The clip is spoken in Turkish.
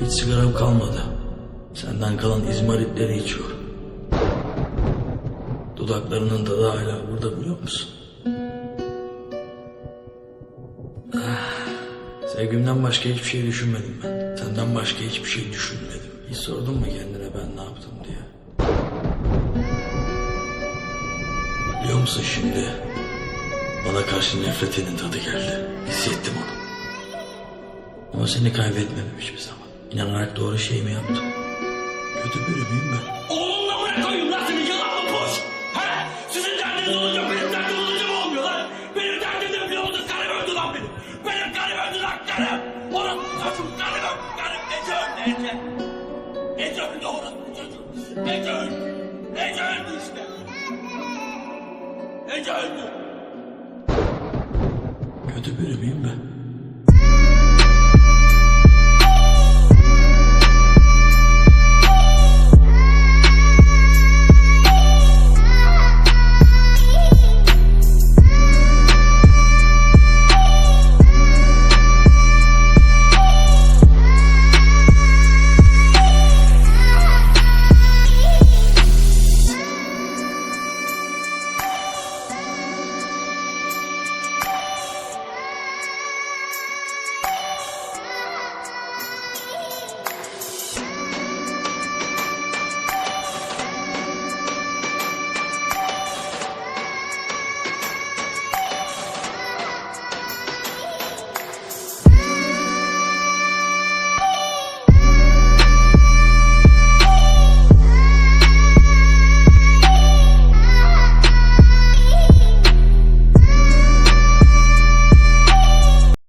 Hiç sigaram kalmadı. Senden kalan izmaritleri içiyorum. Dudaklarının tadı hala burada biliyor musun? Ah, Sevgimden başka hiçbir şey düşünmedim ben. Senden başka hiçbir şey düşünmedim. Hiç sordun mu kendine ben ne yaptım diye? Biliyor musun şimdi? Bana karşı nefretinin tadı geldi. Hissettim onu. Ama seni kaybetmedim hiçbir zaman. İnanarak doğru şeyi mi yaptım? Kötü biri miyim ben? Oğlumla bırakayım lan seni yalan mı koş? He? Sizin derdiniz olunca benim derdim olunca mı olmuyor lan? Benim derdim de biliyor musun? Karım öldü lan benim. Benim karım öldü lan karım. Onun çocuğum karım öldü. Karım Ece öldü Ece. Ece öldü onun çocuğu. Ece öldü. Ece öldü işte. Ece öldü. Kötü biri miyim ben?